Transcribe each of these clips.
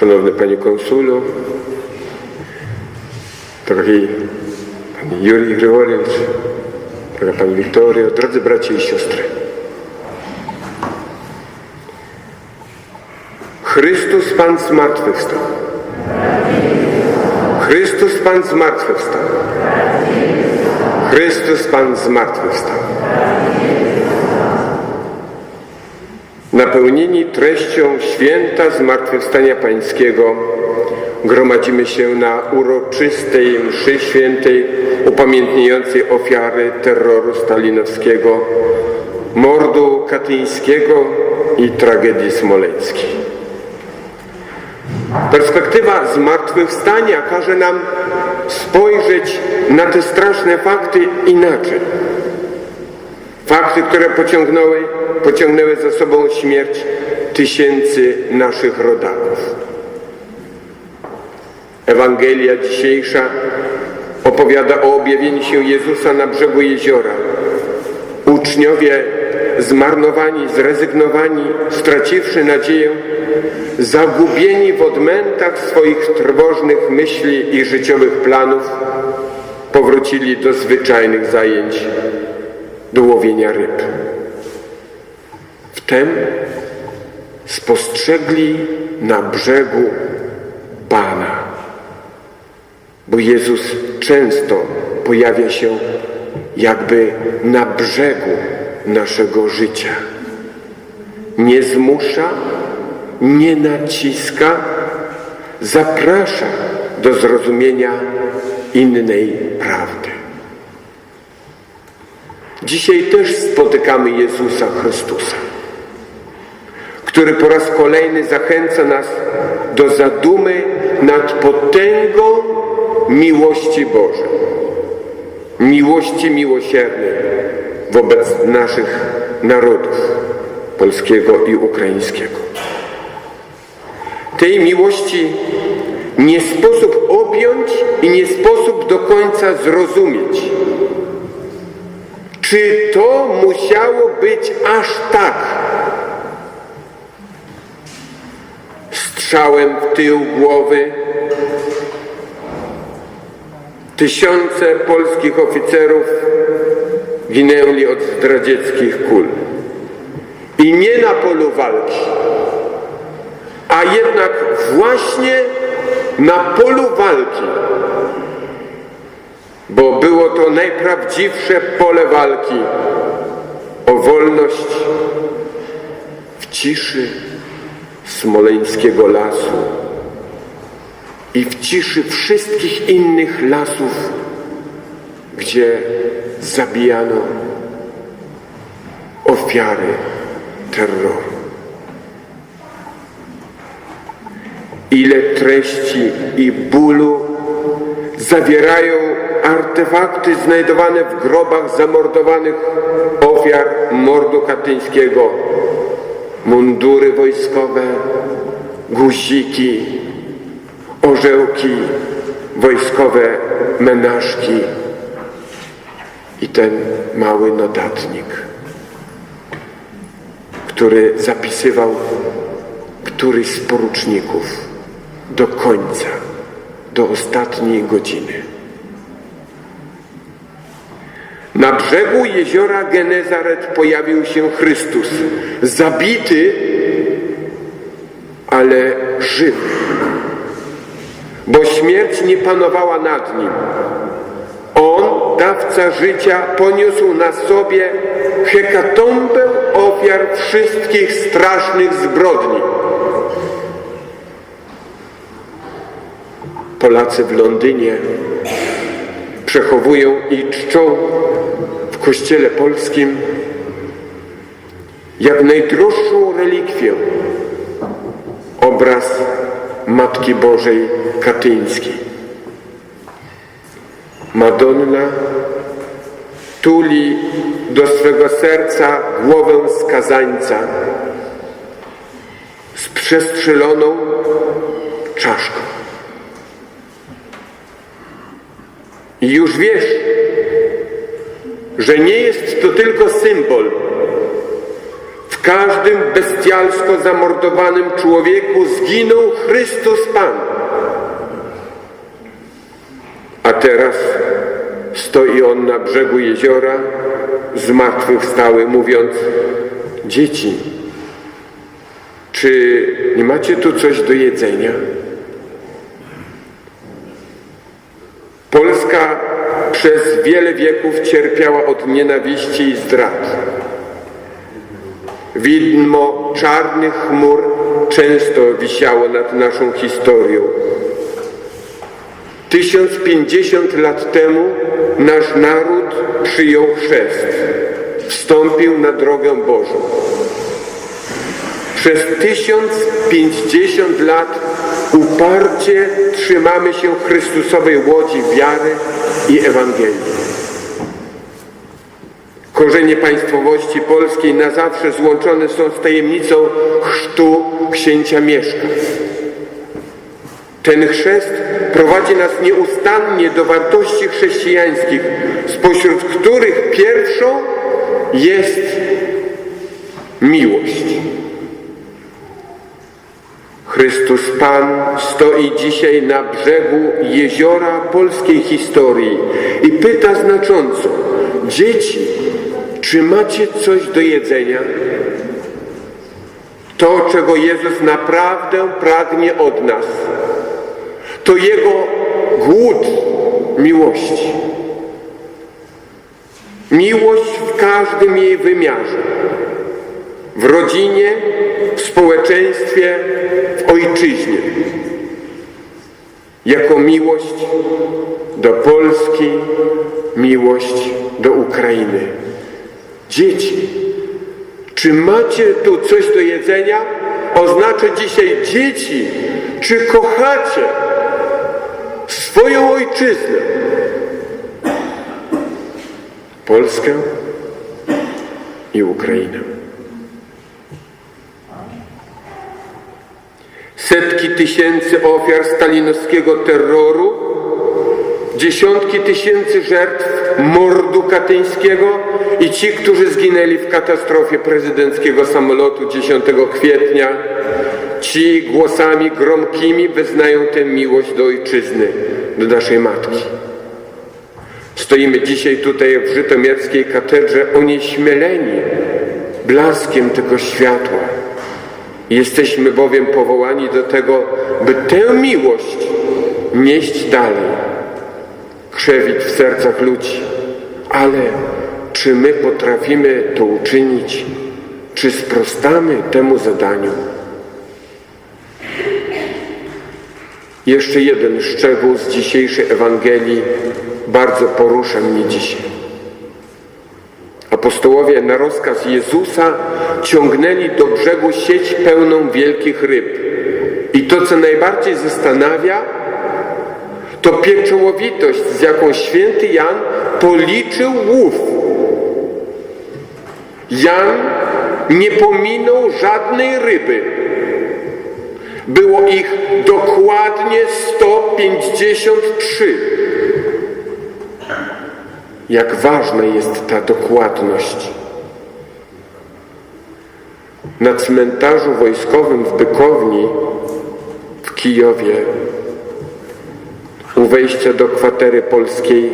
Szanowny Panie Konsulu, drogi Panie Juri Grygoriewicz, droga Pani Wiktorio, drodzy bracia i siostry. Chrystus Pan zmartwychwstał. Chrystus Pan zmartwychwstał. Chrystus Pan zmartwychwstał. Napełnieni treścią święta Zmartwychwstania Pańskiego gromadzimy się na uroczystej mszy świętej upamiętniającej ofiary terroru stalinowskiego, mordu katyńskiego i tragedii smoleńskiej. Perspektywa zmartwychwstania każe nam spojrzeć na te straszne fakty inaczej. Fakty, które pociągnęły, pociągnęły za sobą śmierć tysięcy naszych rodaków. Ewangelia dzisiejsza opowiada o objawieniu się Jezusa na brzegu jeziora. Uczniowie zmarnowani, zrezygnowani, straciwszy nadzieję, zagubieni w odmętach swoich trwożnych myśli i życiowych planów, powrócili do zwyczajnych zajęć, do łowienia ryb. Wtem spostrzegli na brzegu Pana, bo Jezus często pojawia się jakby na brzegu naszego życia. Nie zmusza, nie naciska, zaprasza do zrozumienia innej prawdy. Dzisiaj też spotykamy Jezusa Chrystusa, który po raz kolejny zachęca nas do zadumy nad potęgą miłości Bożej, miłości miłosiernej wobec naszych narodów polskiego i ukraińskiego. Tej miłości nie sposób objąć i nie sposób do końca zrozumieć. Czy to musiało być aż tak? Strzałem w tył głowy. Tysiące polskich oficerów ginęli od zdradzieckich kul. I nie na polu walki, a jednak właśnie na polu walki, bo było to najprawdziwsze pole walki o wolność w ciszy smoleńskiego lasu i w ciszy wszystkich innych lasów, gdzie zabijano ofiary terroru. Ile treści i bólu zawierają artefakty znajdowane w grobach zamordowanych ofiar mordu katyńskiego. Mundury wojskowe, guziki, orzełki, wojskowe menażki i ten mały notatnik, który zapisywał któryś z poruczników do końca, do ostatniej godziny. Na brzegu jeziora Genezaret pojawił się Chrystus, zabity, ale żywy, bo śmierć nie panowała nad nim. On, dawca życia, poniósł na sobie hekatombę ofiar wszystkich strasznych zbrodni. Polacy w Londynie przechowują i czczą kościele polskim jak najdroższą relikwię obraz Matki Bożej Katyńskiej. Madonna tuli do swego serca głowę skazańca z przestrzeloną czaszką. I już wiesz, że nie jest to tylko symbol. W każdym bestialsko zamordowanym człowieku zginął Chrystus Pan. A teraz stoi on na brzegu jeziora, zmartwychwstały, mówiąc: Dzieci, czy nie macie tu coś do jedzenia? Przez wiele wieków cierpiała od nienawiści i zdrad. Widmo czarnych chmur często wisiało nad naszą historią. 1050 lat temu nasz naród przyjął chrzest, wstąpił na drogę Bożą. Przez 1050 lat uparcie trzymamy się Chrystusowej łodzi wiary i Ewangelii. Korzenie państwowości polskiej na zawsze złączone są z tajemnicą chrztu księcia Mieszka. Ten chrzest prowadzi nas nieustannie do wartości chrześcijańskich, spośród których pierwszą jest miłość. Chrystus Pan stoi dzisiaj na brzegu jeziora polskiej historii i pyta znacząco: Dzieci, czy macie coś do jedzenia? To, czego Jezus naprawdę pragnie od nas, to Jego głód miłości. Miłość w każdym jej wymiarze. W rodzinie, w społeczeństwie, w ojczyźnie. Jako miłość do Polski, miłość do Ukrainy. Dzieci, czy macie tu coś do jedzenia? Oznacza dzisiaj dzieci, czy kochacie swoją ojczyznę? Polskę i Ukrainę. Setki tysięcy ofiar stalinowskiego terroru, dziesiątki tysięcy żertw mordu katyńskiego i ci, którzy zginęli w katastrofie prezydenckiego samolotu 10 kwietnia, ci głosami gromkimi wyznają tę miłość do ojczyzny, do naszej matki. Stoimy dzisiaj tutaj w żytomierskiej katedrze onieśmieleni blaskiem tego światła. Jesteśmy bowiem powołani do tego, by tę miłość nieść dalej, krzewić w sercach ludzi. Ale czy my potrafimy to uczynić? Czy sprostamy temu zadaniu? Jeszcze jeden szczegół z dzisiejszej Ewangelii bardzo porusza mnie dzisiaj. Apostołowie na rozkaz Jezusa ciągnęli do brzegu sieć pełną wielkich ryb. I to, co najbardziej zastanawia, to pieczołowitość, z jaką święty Jan policzył łów. Jan nie pominął żadnej ryby. Było ich dokładnie 153. Jak ważna jest ta dokładność. Na cmentarzu wojskowym w Bykowni w Kijowie u wejścia do kwatery polskiej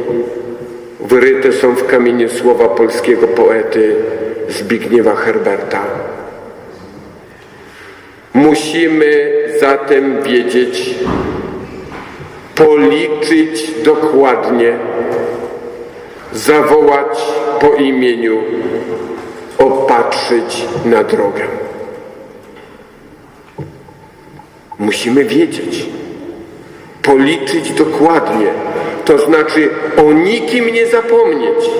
wyryte są w kamieniu słowa polskiego poety Zbigniewa Herberta. Musimy zatem wiedzieć, policzyć dokładnie, zawołać po imieniu, opatrzyć na drogę. Musimy wiedzieć, policzyć dokładnie, to znaczy o nikim nie zapomnieć,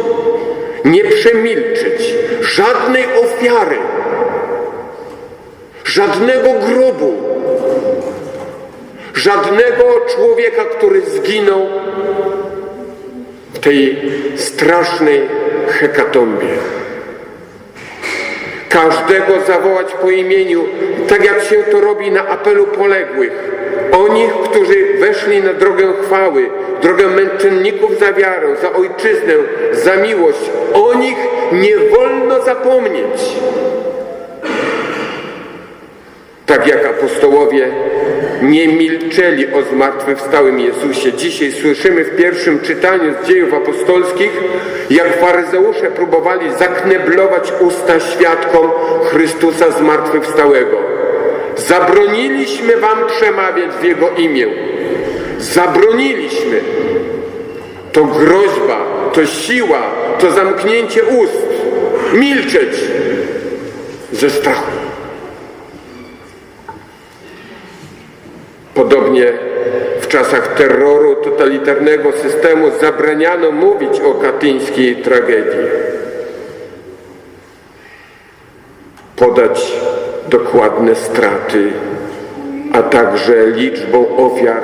nie przemilczeć żadnej ofiary, żadnego grobu, żadnego człowieka, który zginął tej strasznej hekatombie. Każdego zawołać po imieniu, tak jak się to robi na apelu poległych. O nich, którzy weszli na drogę chwały, drogę męczenników za wiarę, za ojczyznę, za miłość. O nich nie wolno zapomnieć. Tak jak apostołowie nie milczeli o zmartwychwstałym Jezusie. Dzisiaj słyszymy w pierwszym czytaniu z dziejów apostolskich, jak faryzeusze próbowali zakneblować usta świadkom Chrystusa zmartwychwstałego. Zabroniliśmy wam przemawiać w Jego imię. Zabroniliśmy. To groźba, to siła, to zamknięcie ust. Milczeć ze strachu. Podobnie w czasach terroru totalitarnego systemu zabraniano mówić o katyńskiej tragedii. Podać dokładne straty, a także liczbą ofiar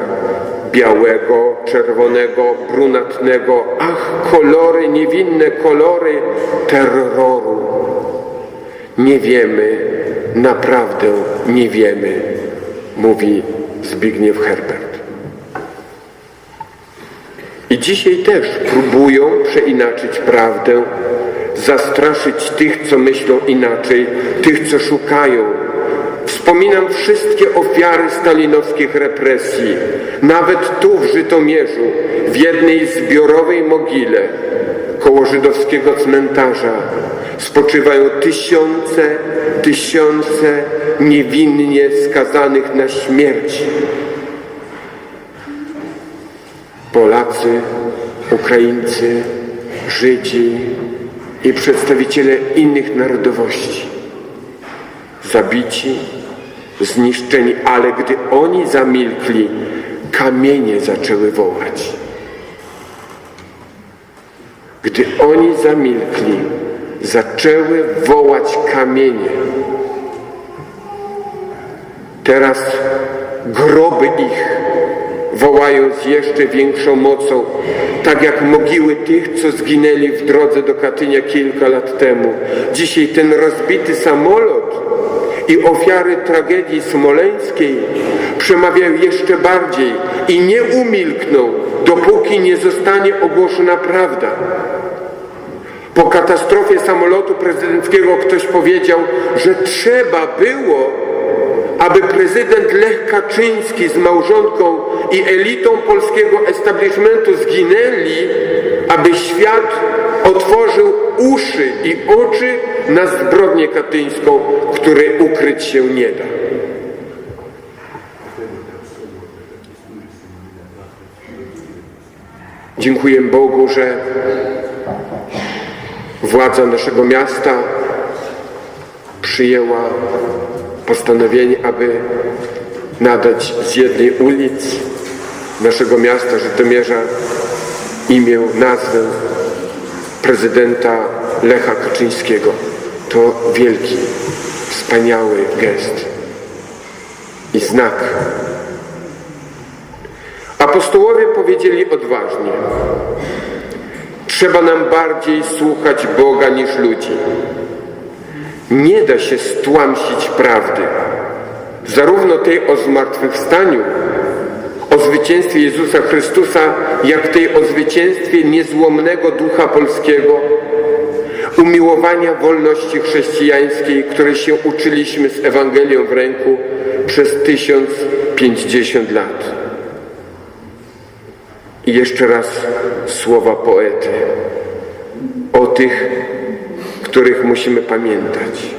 białego, czerwonego, brunatnego, ach, kolory, niewinne kolory terroru. Nie wiemy, naprawdę nie wiemy, mówi Zbigniew Herbert. I dzisiaj też próbują przeinaczyć prawdę, zastraszyć tych, co myślą inaczej, tych, co szukają. Wspominam wszystkie ofiary stalinowskich represji, nawet tu w Żytomierzu, w jednej zbiorowej mogile koło żydowskiego cmentarza spoczywają tysiące, tysiące niewinnie skazanych na śmierć. Polacy, Ukraińcy, Żydzi i przedstawiciele innych narodowości. Zabici, zniszczeni, ale gdy oni zamilkli, kamienie zaczęły wołać. Gdy oni zamilkli, zaczęły wołać kamienie. Teraz groby ich wołają z jeszcze większą mocą, tak jak mogiły tych, co zginęli w drodze do Katynia kilka lat temu. Dzisiaj ten rozbity samolot i ofiary tragedii smoleńskiej przemawiają jeszcze bardziej i nie umilkną, dopóki nie zostanie ogłoszona prawda. Po katastrofie samolotu prezydenckiego ktoś powiedział, że trzeba było, aby prezydent Lech Kaczyński z małżonką i elitą polskiego establishmentu zginęli, aby świat otworzył uszy i oczy na zbrodnię katyńską, której ukryć się nie da. Dziękuję Bogu, że władza naszego miasta przyjęła postanowienie, aby nadać z jednej ulic naszego miasta Żytomierza imię, nazwę prezydenta Lecha Kaczyńskiego. To wielki, wspaniały gest i znak. Apostołowie powiedzieli odważnie, Trzeba nam bardziej słuchać Boga niż ludzi. Nie da się stłamsić prawdy, zarówno tej o zmartwychwstaniu, o zwycięstwie Jezusa Chrystusa, jak tej o zwycięstwie niezłomnego ducha polskiego, umiłowania wolności chrześcijańskiej, której się uczyliśmy z Ewangelią w ręku przez 1050 lat. I jeszcze raz słowa poety o tych, których musimy pamiętać.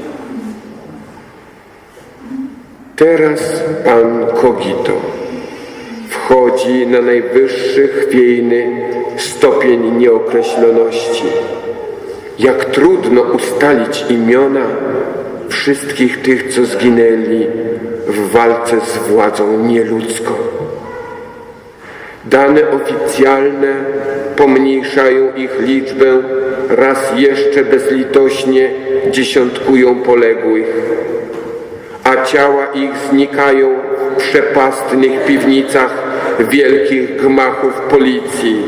Teraz Pan Kogito wchodzi na najwyższy chwiejny stopień nieokreśloności. Jak trudno ustalić imiona wszystkich tych, co zginęli w walce z władzą nieludzką. Dane oficjalne pomniejszają ich liczbę, raz jeszcze bezlitośnie dziesiątkują poległych, a ciała ich znikają w przepastnych piwnicach wielkich gmachów policji.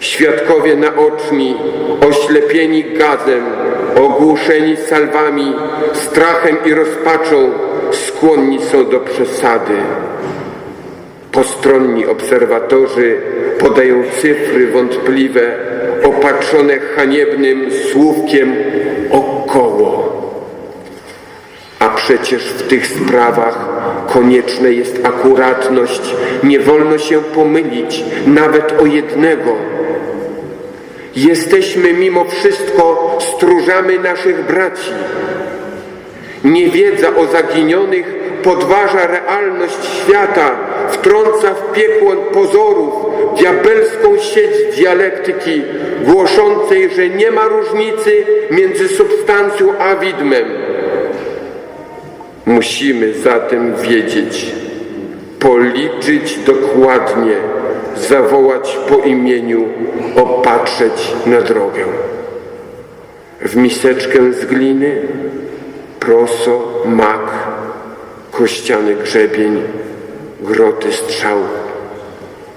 Świadkowie naoczni, oślepieni gazem, ogłuszeni salwami, strachem i rozpaczą, skłonni są do przesady. Postronni obserwatorzy podają cyfry wątpliwe, opatrzone haniebnym słówkiem około. A przecież w tych sprawach konieczna jest akuratność. Nie wolno się pomylić nawet o jednego. Jesteśmy mimo wszystko stróżami naszych braci. Niewiedza o zaginionych podważa realność świata, wtrąca w piekło pozorów diabelską sieć dialektyki, głoszącej, że nie ma różnicy między substancją a widmem. Musimy zatem wiedzieć, policzyć dokładnie, zawołać po imieniu, opatrzeć na drogę. W miseczkę z gliny proso, mak, kościany grzebień, groty strzał,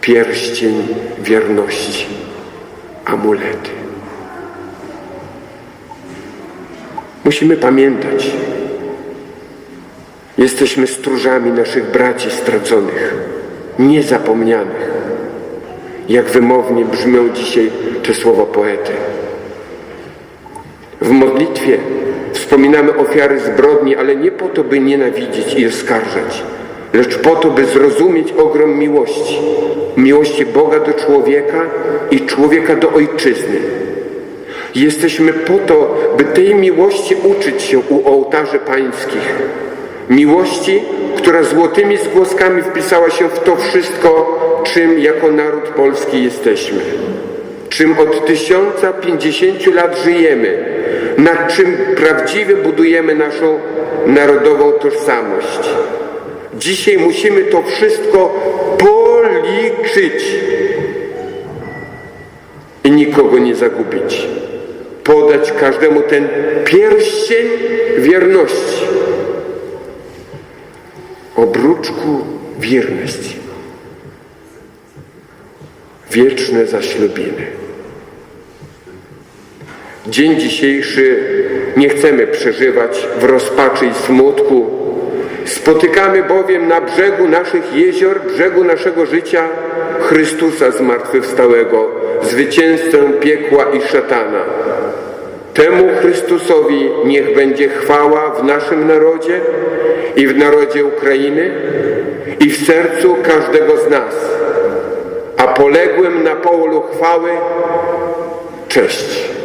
pierścień wierności, amulety. Musimy pamiętać, jesteśmy stróżami naszych braci straconych, niezapomnianych. Jak wymownie brzmią dzisiaj te słowa poety. W modlitwie wspominamy ofiary zbrodni, ale nie po to, by nienawidzić i oskarżać, lecz po to, by zrozumieć ogrom miłości. Miłości Boga do człowieka i człowieka do ojczyzny. Jesteśmy po to, by tej miłości uczyć się u ołtarzy pańskich. Miłości, która złotymi zgłoskami wpisała się w to wszystko, czym jako naród polski jesteśmy. Czym od tysiąca pięćdziesięciu lat żyjemy, nad czym prawdziwie budujemy naszą narodową tożsamość. Dzisiaj musimy to wszystko policzyć i nikogo nie zagubić. Podać każdemu ten pierścień wierności. Obruczku wierności. Wieczne zaślubiny. Dzień dzisiejszy nie chcemy przeżywać w rozpaczy i smutku. Spotykamy bowiem na brzegu naszych jezior, brzegu naszego życia Chrystusa zmartwychwstałego, zwycięzcę piekła i szatana. Temu Chrystusowi niech będzie chwała w naszym narodzie i w narodzie Ukrainy i w sercu każdego z nas, a poległym na polu chwały cześć.